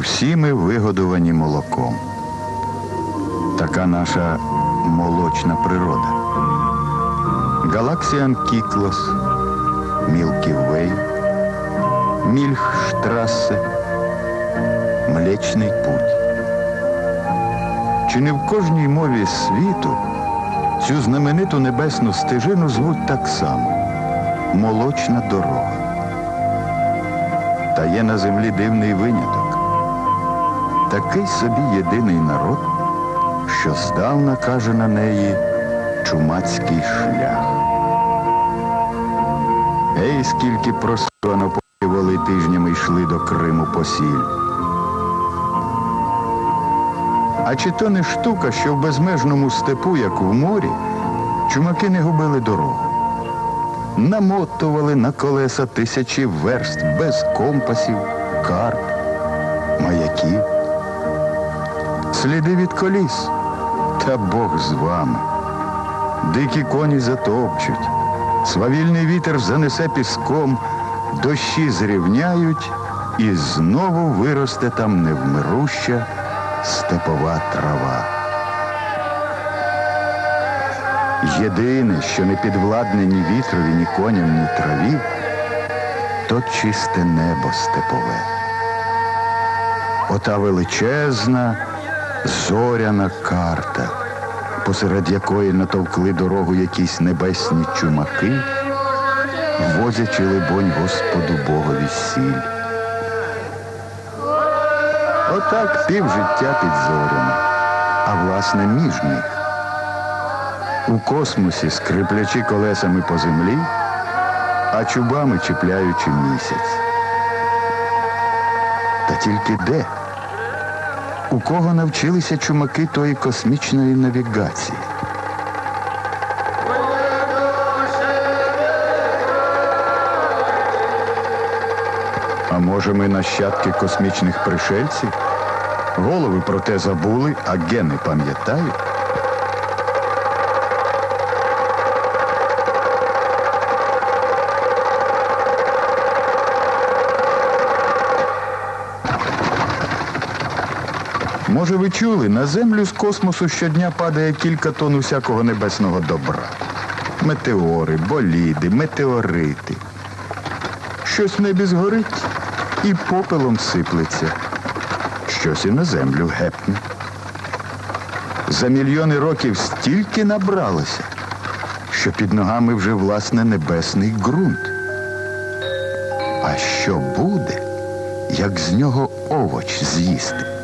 всі ми вигодовані молоком. Така наша молочна природа. Галаксіан Кіклос, Мілкі Вей, Мільхштрасе, Млечний Путь. Чи не в кожній мові світу цю знамениту небесну стежину звуть так само молочна дорога. Та є на землі дивний виняток. Такий собі єдиний народ, що здавна каже на неї чумацький шлях. Ей, скільки просувано поки тижнями йшли до Криму посіль. А чи то не штука, що в безмежному степу, як в морі, чумаки не губили дорогу? Намотували на колеса тисячі верст без компасів, карт, маяків. Сліди від коліс, та Бог з вами. Дикі коні затопчуть, свавільний вітер занесе піском, дощі зрівняють, і знову виросте там невмируща степова трава. Єдине, що не підвладне ні вітрові, ні коням, ні траві, то чисте небо степове. Ота величезна зоряна карта, посеред якої натовкли дорогу якісь небесні чумаки, возячи, либонь, Господу Богові сіль. Отак півжиття під зорями, а власне між них. У космосі скриплячи колесами по землі, а чубами чіпляючи місяць. Та тільки де? У кого навчилися чумаки тої космічної навігації? А може ми нащадки космічних пришельців? Голови про те забули, а гени пам'ятають? Може, ви чули, на землю з космосу щодня падає кілька тонн усякого небесного добра. Метеори, боліди, метеорити. Щось в небі згорить і попелом сиплеться. Щось і на землю гепне. За мільйони років стільки набралося, що під ногами вже власне небесний ґрунт. А що буде, як з нього овоч з'їсти?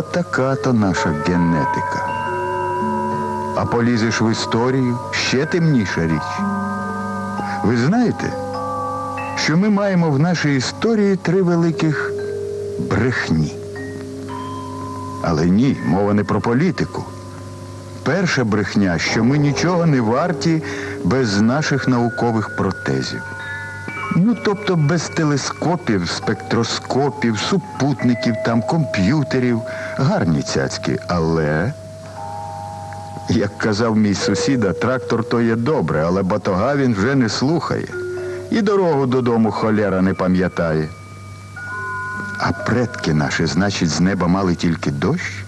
Отака то наша генетика. А полізеш в історію ще темніша річ. Ви знаєте, що ми маємо в нашій історії три великих брехні. Але ні, мова не про політику. Перша брехня, що ми нічого не варті без наших наукових протезів. Ну, тобто без телескопів, спектроскопів, супутників, там, комп'ютерів, гарні цяцькі, але, як казав мій сусіда, трактор то є добре, але батога він вже не слухає. І дорогу додому холера не пам'ятає. А предки наші, значить, з неба мали тільки дощ?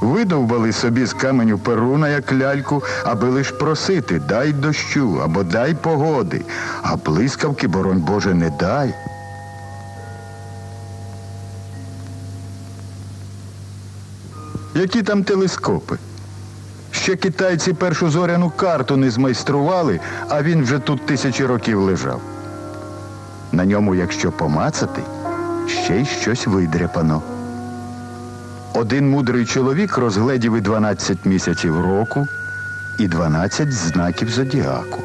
Видовбали собі з каменю перуна, як ляльку, аби лиш просити, дай дощу або дай погоди, а блискавки, боронь Боже, не дай. Які там телескопи? Ще китайці першу зоряну карту не змайстрували, а він вже тут тисячі років лежав. На ньому, якщо помацати, ще й щось видряпано. Один мудрий чоловік розгледів і 12 місяців року, і 12 знаків зодіаку.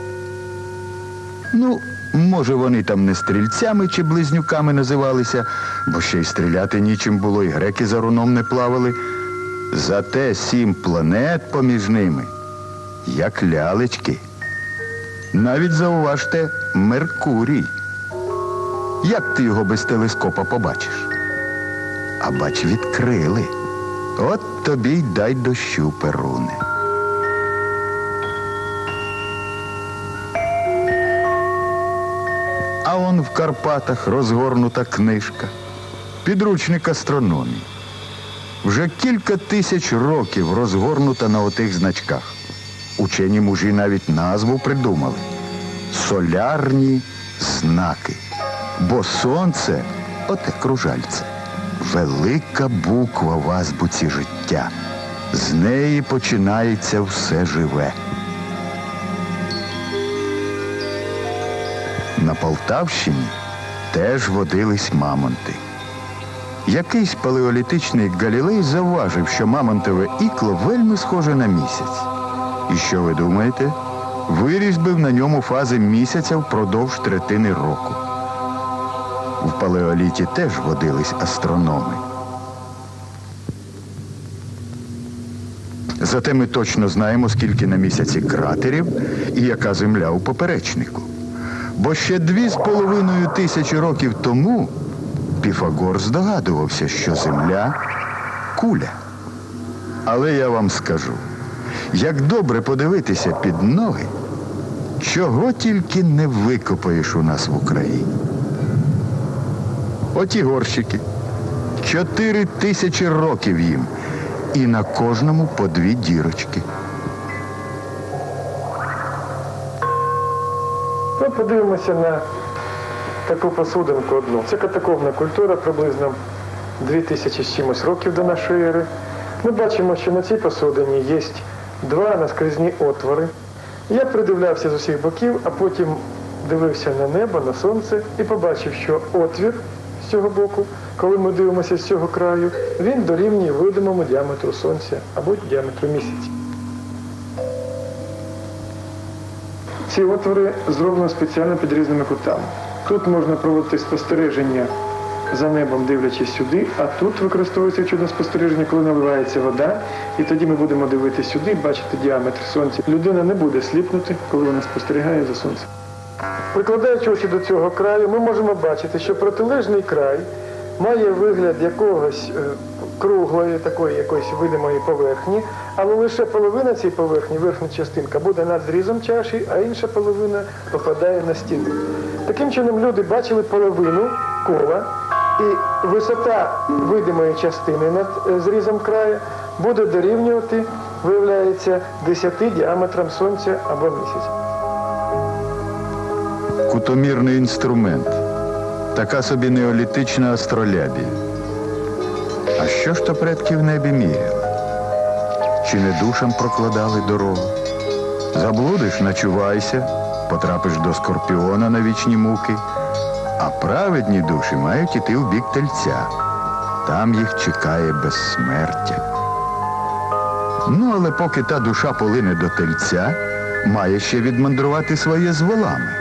Ну, може, вони там не стрільцями чи близнюками називалися, бо ще й стріляти нічим було, і греки за руном не плавали. Зате сім планет поміж ними, як лялечки. Навіть зауважте Меркурій. Як ти його без телескопа побачиш? А бач, відкрили. От тобі й дай дощу, перуне. А он в Карпатах розгорнута книжка. підручник астрономії. Вже кілька тисяч років розгорнута на отих значках. Учені мужі навіть назву придумали. Солярні знаки. Бо сонце оте кружальце. Велика буква в азбуці життя. З неї починається все живе. На Полтавщині теж водились мамонти. Якийсь палеолітичний Галілей завважив, що мамонтове ікло вельми схоже на місяць. І що ви думаєте? Вирізбив на ньому фази місяця впродовж третини року. В палеоліті теж водились астрономи. Зате ми точно знаємо, скільки на місяці кратерів і яка земля у поперечнику. Бо ще дві з половиною тисячі років тому Піфагор здогадувався, що земля куля. Але я вам скажу, як добре подивитися під ноги, чого тільки не викопаєш у нас в Україні. Оті горщики. Чотири тисячі років їм. І на кожному по дві дірочки. Ну, подивимося на таку посудинку одну. Це катакомна культура, приблизно 2000 з чимось років до нашої ери. Ми бачимо, що на цій посудині є два наскрізні отвори. Я придивлявся з усіх боків, а потім дивився на небо, на сонце і побачив, що отвір з цього боку, коли ми дивимося з цього краю, він дорівнює видимому діаметру сонця або діаметру місяця. Ці отвори зроблені спеціально під різними кутами. Тут можна проводити спостереження за небом, дивлячись сюди, а тут використовується чудо спостереження, коли наливається вода, і тоді ми будемо дивитися сюди, бачити діаметр сонця. Людина не буде сліпнути, коли вона спостерігає за сонцем. Прикладаючи очі до цього краю, ми можемо бачити, що протилежний край має вигляд якогось е, круглої, такої якоїсь видимої поверхні, але лише половина цієї поверхні, верхня частинка, буде над зрізом чаші, а інша половина попадає на стіну. Таким чином люди бачили половину кола, і висота видимої частини над е, зрізом краю буде дорівнювати, виявляється, 10 діаметрам сонця або місяця. Кутомірний інструмент. Така собі неолітична астролябія. А що ж то предки в небі міряли? Чи не душам прокладали дорогу? Заблудиш, начувайся, потрапиш до скорпіона на вічні муки, а праведні душі мають іти в бік тельця. Там їх чекає безсмертя. Ну, але поки та душа полине до тельця, має ще відмандрувати своє з волами.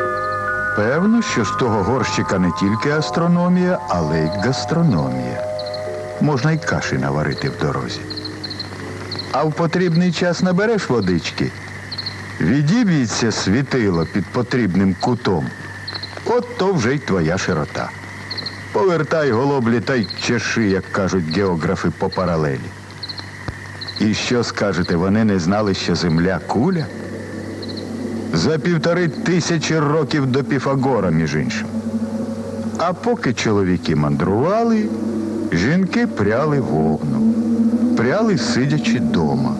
Певно, що з того горщика не тільки астрономія, але й гастрономія. Можна й каші наварити в дорозі. А в потрібний час набереш водички, відіб'ється світило під потрібним кутом. От то вже й твоя широта. Повертай голоблі та й чеши, як кажуть географи по паралелі. І що скажете, вони не знали, що земля куля? За півтори тисячі років до Піфагора, між іншим. А поки чоловіки мандрували, жінки пряли вовну, пряли сидячи дома.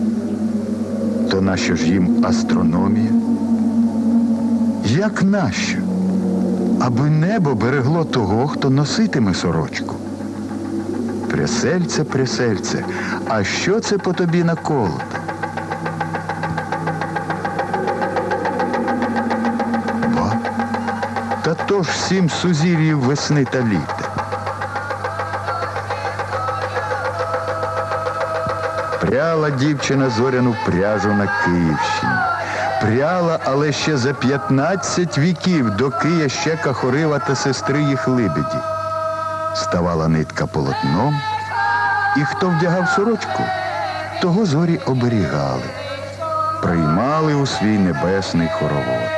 То нащо ж їм астрономія? Як нащо? Аби небо берегло того, хто носитиме сорочку. Пресельце, пресельце, а що це по тобі наколото? Ба, Та то ж сім сузір'їв весни та літа. Пряла дівчина зоряну пряжу на Київщині. Пряла, але ще за 15 віків до Кия ще Кахорива та сестри їх либеді. Ставала нитка полотном, і хто вдягав сорочку, того зорі оберігали, приймали у свій небесний хоровод.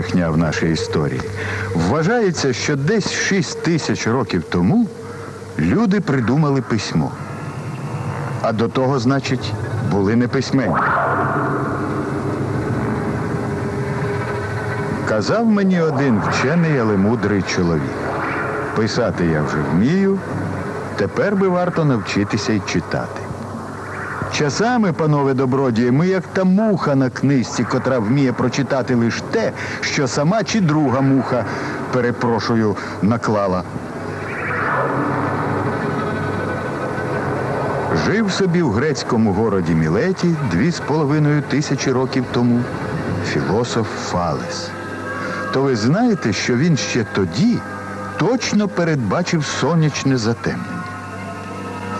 Брехня в нашій історії. Вважається, що десь 6 тисяч років тому люди придумали письмо. А до того, значить, були неписьменні. Казав мені один вчений, але мудрий чоловік. Писати я вже вмію, тепер би варто навчитися й читати. Часами, панове добродії, ми як та муха на книжці, котра вміє прочитати лише те, що сама чи друга муха, перепрошую, наклала. Жив собі в грецькому городі Мілеті дві з половиною тисячі років тому філософ Фалес. То ви знаєте, що він ще тоді точно передбачив сонячне затемнення.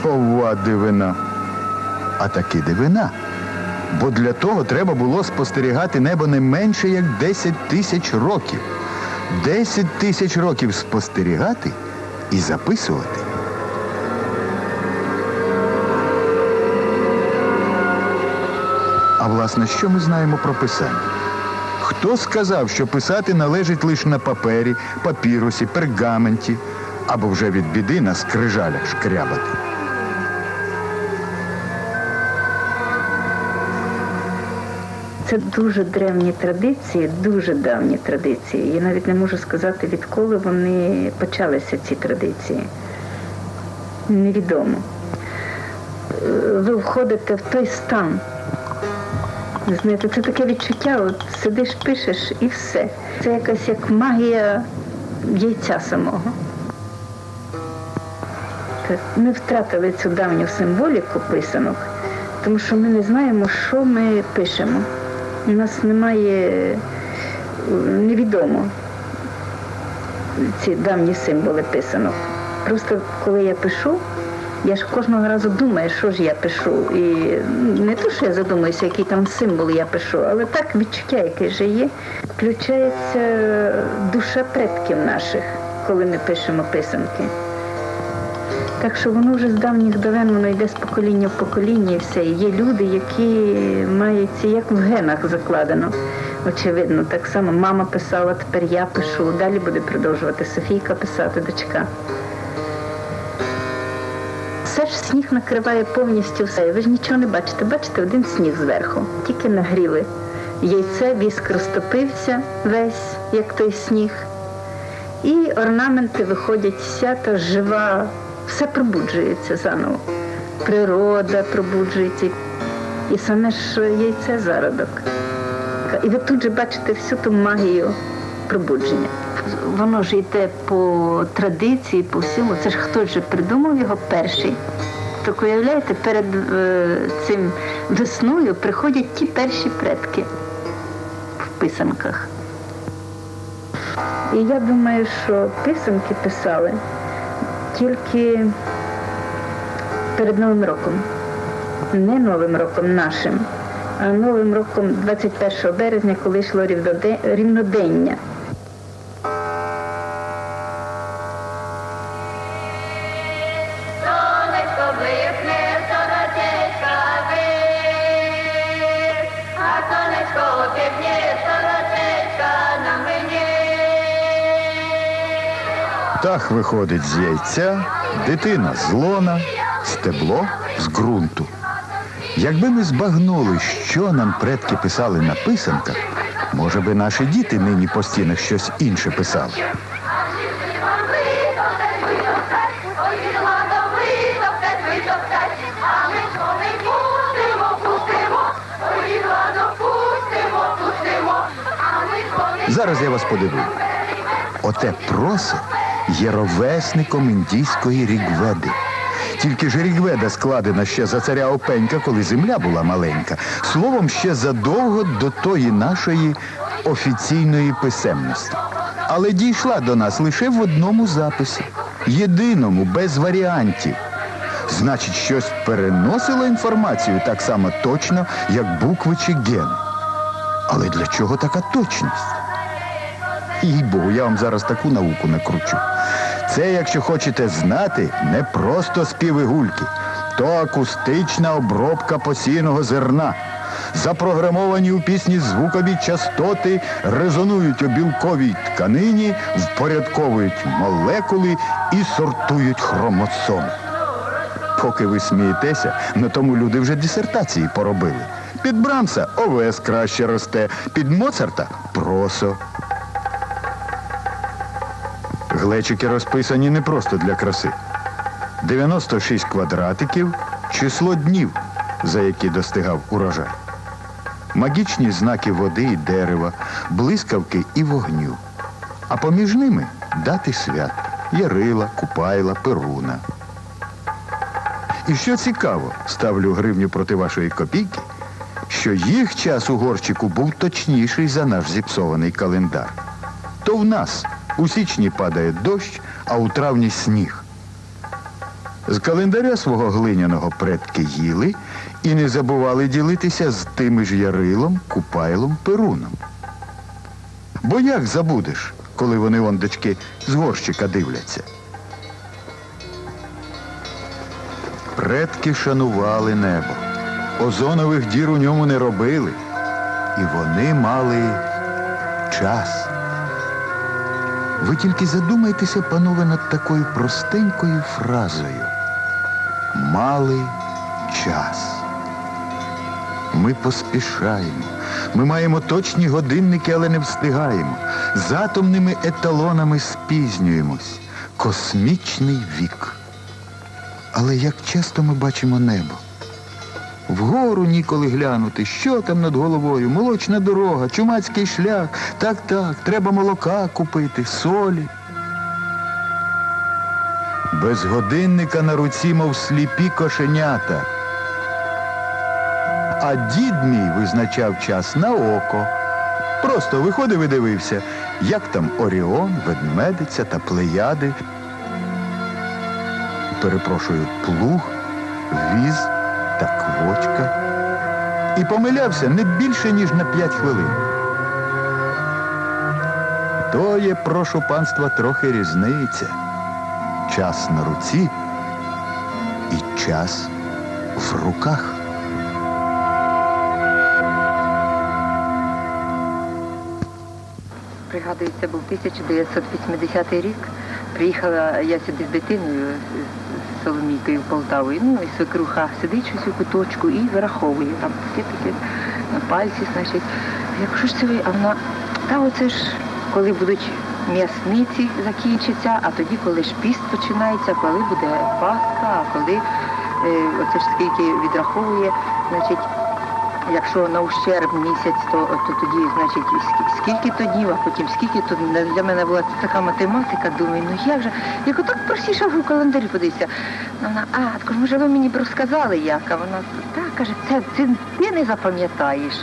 Ова дивина. А таки дивина. Бо для того треба було спостерігати небо не менше як 10 тисяч років. 10 тисяч років спостерігати і записувати. А власне, що ми знаємо про писання? Хто сказав, що писати належить лише на папері, папірусі, пергаменті або вже від біди на скрижалях шкрябати? Це дуже древні традиції, дуже давні традиції. Я навіть не можу сказати, відколи вони почалися, ці традиції. Невідомо. Ви входите в той стан. Знаєте, це таке відчуття, от сидиш, пишеш і все. Це якась як магія яйця самого. Ми втратили цю давню символіку писанок, тому що ми не знаємо, що ми пишемо. У нас немає е, невідомо ці давні символи писанок. Просто коли я пишу, я ж кожного разу думаю, що ж я пишу. І не то, що я задумуюся, який там символ я пишу, але так відчуття, яке вже є. Включається душа предків наших, коли ми пишемо писанки. Так що воно вже з давніх давен воно йде з покоління в покоління і все. Є люди, які мають це як в генах закладено. Очевидно, так само мама писала, тепер я пишу, далі буде продовжувати Софійка писати, дочка. Все ж сніг накриває повністю все. Ви ж нічого не бачите. Бачите, один сніг зверху, тільки нагріли. Яйце, віск розтопився весь, як той сніг. І орнаменти виходять, вся та жива, все пробуджується заново. Природа пробуджується, і саме ж яйце зародок. І ви тут же бачите всю ту магію пробудження. Воно ж йде по традиції, по всьому. Це ж хтось же придумав його перший. Так уявляєте, перед е, цим весною приходять ті перші предки в писанках. І я думаю, що писанки писали тільки перед Новим роком. Не Новим роком нашим, а Новим роком 21 березня, коли йшло рівнодення. Птах виходить з яйця, дитина з лона, стебло з ґрунту. Якби ми збагнули, що нам предки писали на писанках, може би наші діти нині по стінах щось інше писали. Зараз я вас подивлю. Оте просе є ровесником індійської рігведи. Тільки ж рігведа складена ще за царя Опенька, коли земля була маленька. Словом, ще задовго до тої нашої офіційної писемності. Але дійшла до нас лише в одному записі. Єдиному, без варіантів. Значить, щось переносило інформацію так само точно, як букви чи гени. Але для чого така точність? Їй Богу, я вам зараз таку науку накручу. Це, якщо хочете знати, не просто співи гульки, то акустична обробка посійного зерна. запрограмовані у пісні звукові частоти резонують у білковій тканині, впорядковують молекули і сортують хромосоми. Поки ви смієтеся, на тому люди вже дисертації поробили. Під Брамса овес краще росте, під Моцарта просо. Глечики розписані не просто для краси. 96 квадратиків число днів, за які достигав урожай. Магічні знаки води і дерева, блискавки і вогню. А поміж ними дати свят Ярила, Купайла, Перуна. І що цікаво, ставлю гривню проти вашої копійки, що їх час у горщику був точніший за наш зіпсований календар. То в нас у січні падає дощ, а у травні сніг. З календаря свого глиняного предки їли і не забували ділитися з тими ж Ярилом, Купайлом, Перуном. Бо як забудеш, коли вони ондечки з горщика дивляться? Предки шанували небо. Озонових дір у ньому не робили. І вони мали час. Ви тільки задумайтеся, панове, над такою простенькою фразою. Мали час. Ми поспішаємо. Ми маємо точні годинники, але не встигаємо. З атомними еталонами спізнюємось. Космічний вік. Але як часто ми бачимо небо? Вгору ніколи глянути, що там над головою, молочна дорога, чумацький шлях. Так, так, треба молока купити, солі. Без годинника на руці, мов сліпі кошенята. А дід мій визначав час на око. Просто виходив і дивився, як там Оріон, ведмедиця та плеяди. Перепрошую, плуг, віз та квочка. І помилявся не більше, ніж на п'ять хвилин. То є, прошу панства, трохи різниця. Час на руці і час в руках. Пригадую, це був 1980 рік. Приїхала я сюди з дитиною з Соломійкою в Полтаву. Ну і свекруха сидить щось у куточку і вираховує. Там таке таке на пальці, значить. Я кажу, що це ви? А вона, та оце ж коли будуть м'ясниці закінчаться, а тоді, коли ж піст починається, коли буде Пасха, а коли е, оце ж скільки відраховує, значить. Якщо на ущерб місяць, то, то тоді, значить, скільки то днів, а потім скільки то для мене була така математика, думаю, ну як же, як отак простіше в календарі подивися. Ну, Вона, а, кажу, може ви мені б розказали як, а вона, так, каже, це, це ти не запам'ятаєш.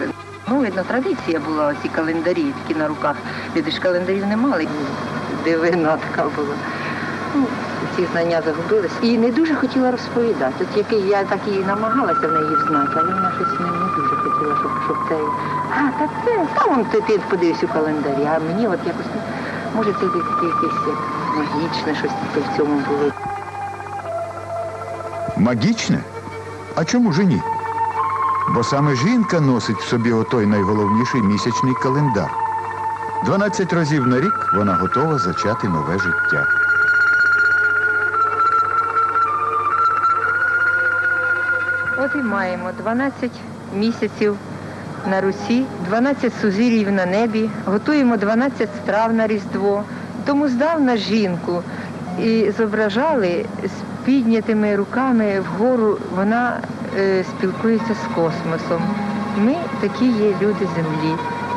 Ну, видно, традиція була ці календарі, такі на руках. Люди ж календарів не мали. Дивина така була. Ці знання загубились. І не дуже хотіла розповідати. От який я так і намагалася в неї знати, але вона щось не, не дуже хотіла, щоб, щоб це. А, так це, та вон ти, ти подивись у календарі, а мені от якось, може, це якесь як магічне щось таке в цьому було. Магічне? А чому ж ні? Бо саме жінка носить в собі отой найголовніший місячний календар. 12 разів на рік вона готова зачати нове життя. 12 місяців на Русі, 12 сузір'їв на небі, готуємо 12 страв на Різдво. Тому здавна жінку і зображали з піднятими руками вгору, вона е, спілкується з космосом. Ми такі є люди землі.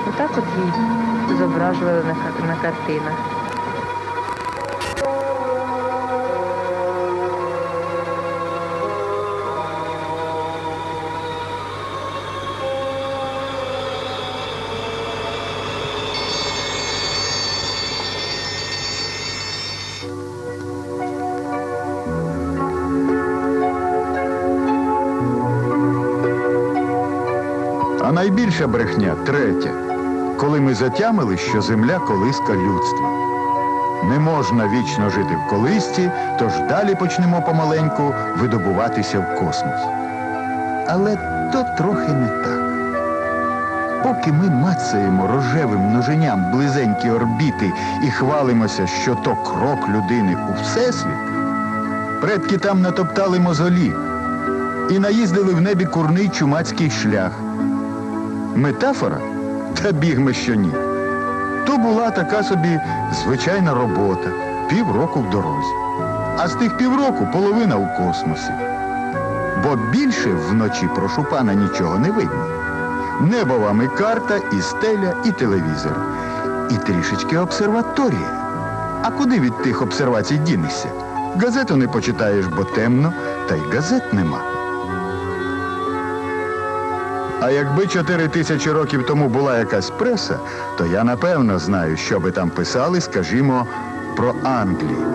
Отак от її зображували на, на картинах. Найбільша брехня третя, коли ми затямили, що земля колиска людства. Не можна вічно жити в колисці, тож далі почнемо помаленьку видобуватися в космос. Але то трохи не так. поки ми мацаємо рожевим ноженям близенькі орбіти і хвалимося, що то крок людини у всесвіт, предки там натоптали мозолі і наїздили в небі курний чумацький шлях. Метафора? Та бігме що ні. То була така собі звичайна робота, півроку в дорозі. А з тих півроку половина у космосі. Бо більше вночі прошу пана нічого не видно. Небо вам і карта, і стеля, і телевізор. І трішечки обсерваторія. А куди від тих обсервацій дінешся? Газету не почитаєш, бо темно, та й газет нема. А якби чотири тисячі років тому була якась преса, то я напевно знаю, що би там писали, скажімо, про Англію.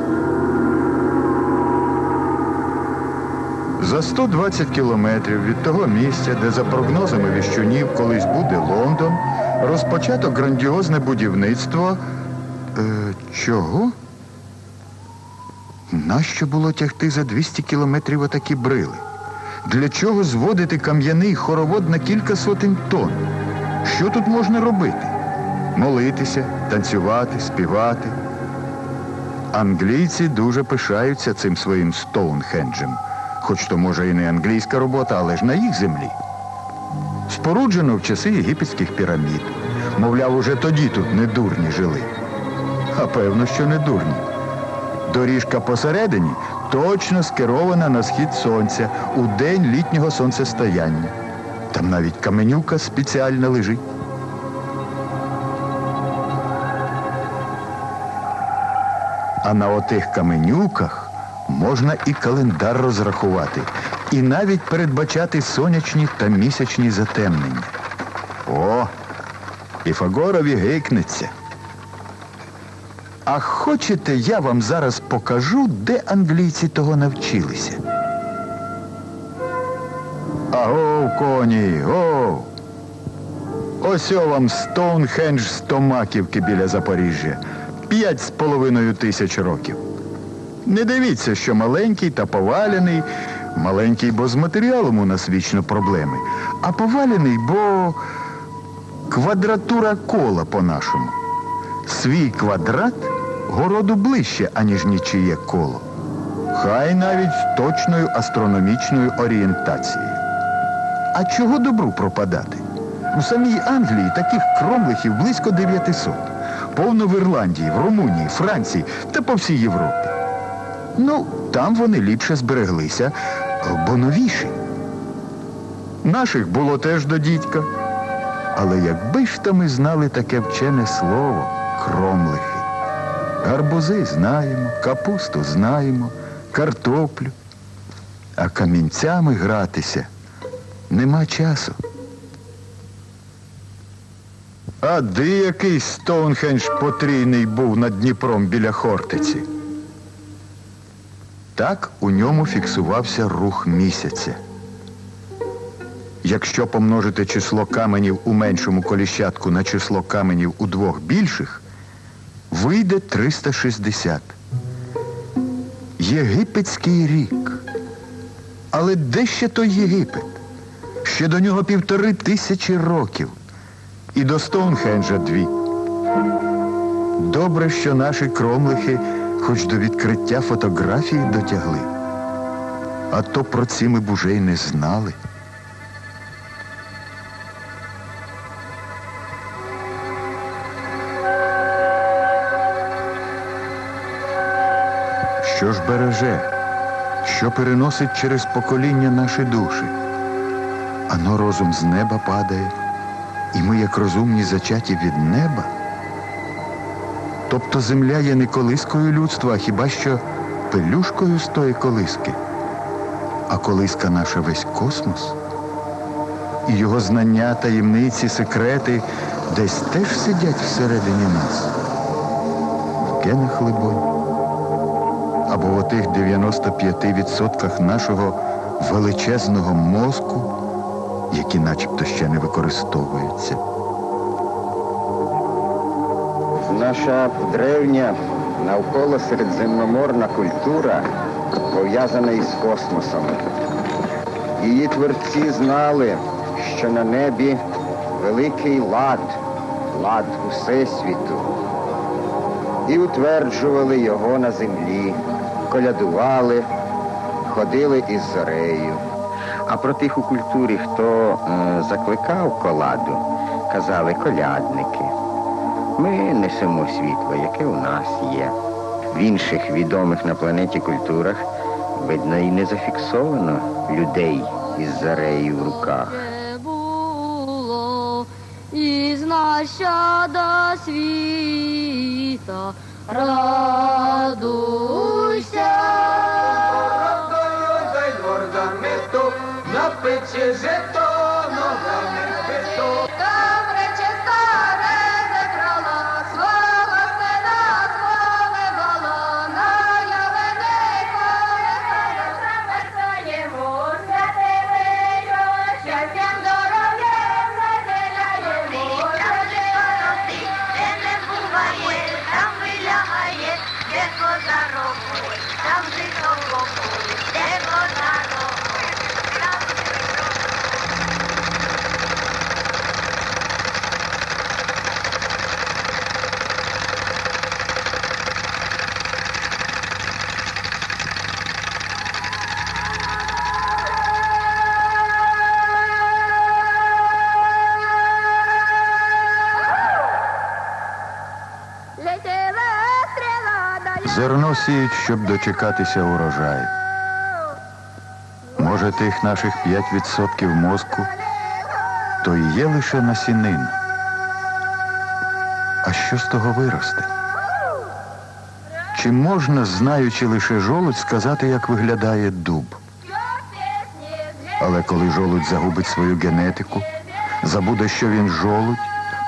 За 120 кілометрів від того місця, де за прогнозами віщунів колись буде Лондон, розпочато грандіозне будівництво. Е, чого? Нащо було тягти за 200 кілометрів отакі брили? Для чого зводити кам'яний хоровод на кілька сотень тонн? Що тут можна робити? Молитися, танцювати, співати. Англійці дуже пишаються цим своїм Стоунхенджем. Хоч то може і не англійська робота, але ж на їх землі. Споруджено в часи єгипетських пірамід. Мовляв, уже тоді тут не дурні жили. А певно, що не дурні. Доріжка посередині точно скерована на схід сонця у день літнього сонцестояння. Там навіть каменюка спеціально лежить. А на отих каменюках можна і календар розрахувати, і навіть передбачати сонячні та місячні затемнення. О, Піфагорові гикнеться. А хочете, я вам зараз покажу, де англійці того навчилися? Агов, коні, гов! Ось вам Стоунхендж з Томаківки біля Запоріжжя. П'ять з половиною тисяч років. Не дивіться, що маленький та поваляний. Маленький, бо з матеріалом у нас вічно проблеми. А поваляний, бо квадратура кола по-нашому. Свій квадрат городу ближче, аніж нічиє коло. Хай навіть з точною астрономічною орієнтацією. А чого добру пропадати? У самій Англії таких кромлихів близько 900. Повно в Ірландії, в Румунії, Франції та по всій Європі. Ну, там вони ліпше збереглися, бо новіші. Наших було теж до дідька. Але якби ж то ми знали таке вчене слово кромлихи. Гарбузи знаємо, капусту знаємо, картоплю. А камінцями гратися нема часу. А де який Стоунхендж потрійний був над Дніпром біля Хортиці? Так у ньому фіксувався рух місяця. Якщо помножити число каменів у меншому коліщатку на число каменів у двох більших, вийде 360. Єгипетський рік. Але де ще той Єгипет? Ще до нього півтори тисячі років. І до Стоунхенджа дві. Добре, що наші кромлихи хоч до відкриття фотографії дотягли. А то про ці ми б уже й не знали. Що ж береже, що переносить через покоління наші душі? Ано розум з неба падає, і ми, як розумні, зачаті від неба. Тобто земля є не колискою людства, а хіба що пелюшкою з тої колиски. А колиска наша весь космос. І його знання, таємниці, секрети десь теж сидять всередині нас. В генах, либонь або в отих 95% нашого величезного мозку, які начебто ще не використовуються. Наша древня навколо середземноморна культура пов'язана із космосом. Її творці знали, що на небі великий лад, лад Усесвіту. І утверджували його на землі, колядували, ходили із зорею. А про тих у культурі, хто закликав коладу, казали колядники. Ми несемо світло, яке у нас є. В інших відомих на планеті культурах, видно, і не зафіксовано людей із зарею в руках. було із нащада світа. Радуйся. Добре Зерно щоб дочекатися урожаю. Може, тих наших 5% мозку, то і є лише насінин. А що з того виросте? Чи можна, знаючи лише жолудь, сказати, як виглядає дуб? Але коли жолудь загубить свою генетику, забуде, що він жолудь,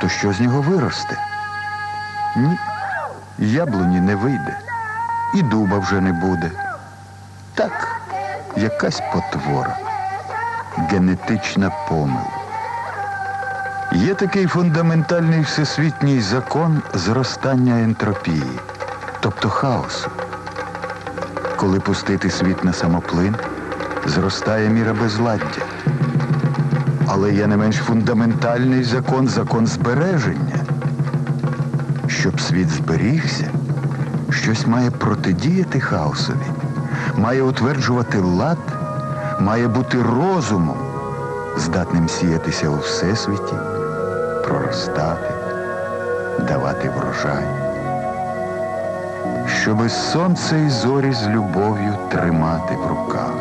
то що з нього виросте? Ні, яблуні не вийде, і дуба вже не буде. Так, якась потвора, генетична помилка. Є такий фундаментальний всесвітній закон зростання ентропії, тобто хаосу. Коли пустити світ на самоплин, зростає міра безладдя. Але є не менш фундаментальний закон закон збереження. Щоб світ зберігся, щось має протидіяти хаосові, має утверджувати лад, має бути розумом, здатним сіятися у всесвіті, проростати, давати врожай. Щоби сонце і зорі з любов'ю тримати в руках.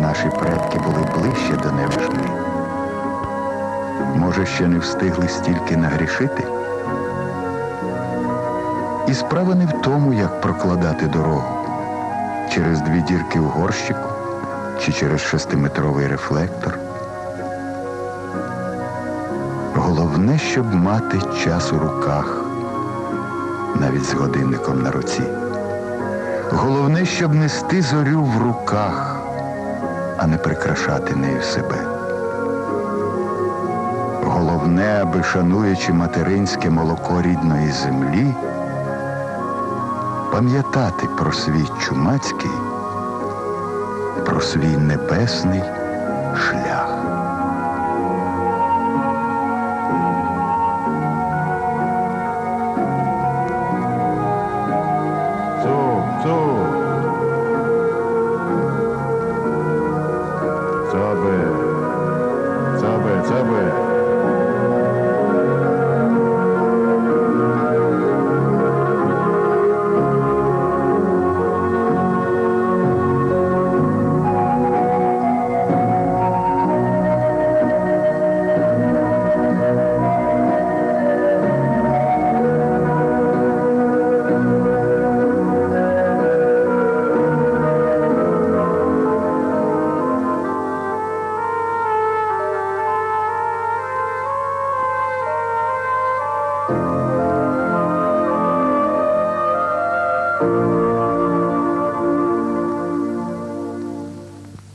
Наші предки були ближче до неважни. Може, ще не встигли стільки нагрішити? І справа не в тому, як прокладати дорогу через дві дірки в горщику чи через шестиметровий рефлектор. Головне, щоб мати час у руках, навіть з годинником на руці. Головне, щоб нести зорю в руках, а не прикрашати нею себе. Головне, аби шануючи материнське молоко рідної землі, пам'ятати про свій чумацький, про свій небесний шлях.